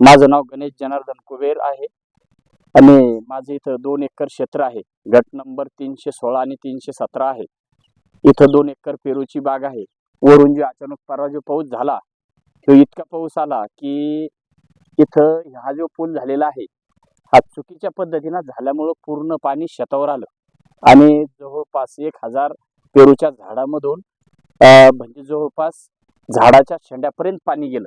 माझं नाव गणेश जनार्दन कुबेर आहे. आणि माझं इथं दोन एकर क्षेत्र आहे. गट नंबर तीनशे सोळा आणि तीनशे सतरा आहे. इथं दोन एकर पेरूची बाग आहे. वरून जे अचानक परवा जो पाऊस झाला तो इतका पाऊस आला की इथं हा जो पूल झालेला आहे हा चुकीच्या पद्धतीनं झाल्यामुळं पूर्ण पाणी शेतावर आलं. आणि जवळपास एक हजार पेरूच्या झाडामधून म्हणजे जवळपास झाडाच्या शेंड्यापर्यंत पाणी गेलं.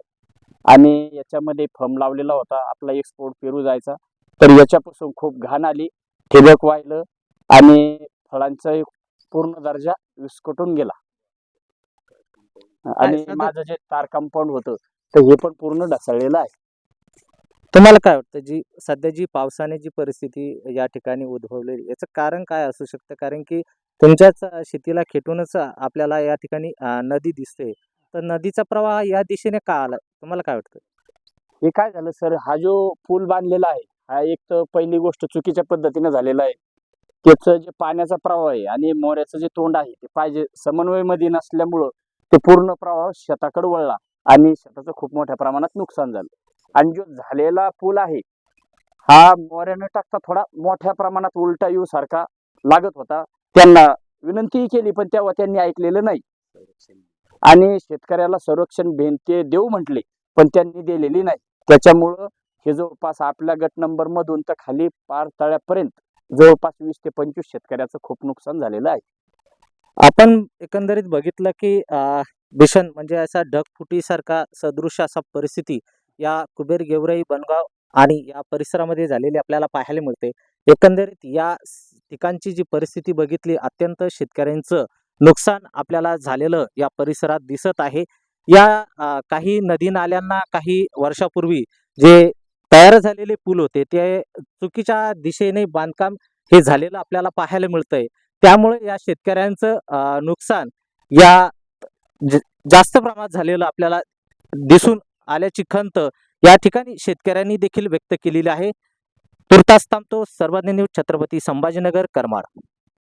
आणि याच्यामध्ये फम लावलेला होता. आपला एक्सपोर्ट पेरू जायचा. तर याच्यापासून खूप घाण आली. ठिबक वाहिलं आणि फळांचा एक पूर्ण दर्जा विस्कटून गेला. आणि माझं जे तार कंपाऊंड होतं तर हे पण पूर्ण ढसळलेलं आहे. तुम्हाला काय वाटतं? जी सध्या जी पावसाने जी परिस्थिती या ठिकाणी उद्भवलेली याचं कारण काय असू शकतं? कारण की तुमच्याच शेतीला खेटूनच आपल्याला या ठिकाणी नदी दिसते. तर नदीचा प्रवाह या दिशेने का आला? तुम्हाला काय वाटतं? हे काय झालं सर? हा जो पूल बांधलेला आहे हा एक तर पहिली गोष्ट चुकीच्या पद्धतीने झालेला आहे. त्याचं जे पाण्याचा प्रवाह आहे आणि मोऱ्याचं जे तोंड आहे ते पाहिजे. समन्वयमध्ये नसल्यामुळं ते पूर्ण प्रवाह शेताकडे वळला आणि शेताचं खूप मोठ्या प्रमाणात नुकसान झालं. आणि जो झालेला पूल आहे हा मोऱ्यानं टाकता थोडा मोठ्या प्रमाणात उलटा येऊ सारखा लागत होता. त्यांना विनंतीही केली पण तेव्हा त्यांनी ऐकलेलं नाही. आणि शेतकऱ्याला संरक्षण भिंते देऊ म्हटले. पण त्यांनी दिलेली नाही. त्याच्यामुळं हे जवळपास आपल्या गट नंबर मधून तर खाली पार तळ्यापर्यंत जवळपास वीस ते पंचवीस शेतकऱ्याचं खूप नुकसान झालेलं आहे. आपण एकंदरीत बघितलं की भीषण म्हणजे असा ढगफुटीसारखा सदृश असा परिस्थिती या कुबेर गेवराई बनगाव आणि या परिसरामध्ये झालेली आपल्याला पाहायला मिळते. एकंदरीत या ठिकाणची जी परिस्थिती बघितली अत्यंत शेतकऱ्यांचं नुकसान आपल्याला झालेलं या परिसरात दिसत आहे. या काही नदी नाल्यांना काही वर्षापूर्वी जे तयार झालेले पूल होते ते चुकीच्या दिशेने बांधकाम हे झालेलं आपल्याला पाहायला मिळतंय. त्यामुळे या शेतकऱ्यांचं नुकसान या ज- जास्त प्रमाणात झालेलं आपल्याला दिसून आल्याची खंत या ठिकाणी शेतकऱ्यांनी देखील व्यक्त केलेली आहे. तुर्तास थांबतो. सर्वज्ञ न्यूज छत्रपती संभाजीनगर करमाळ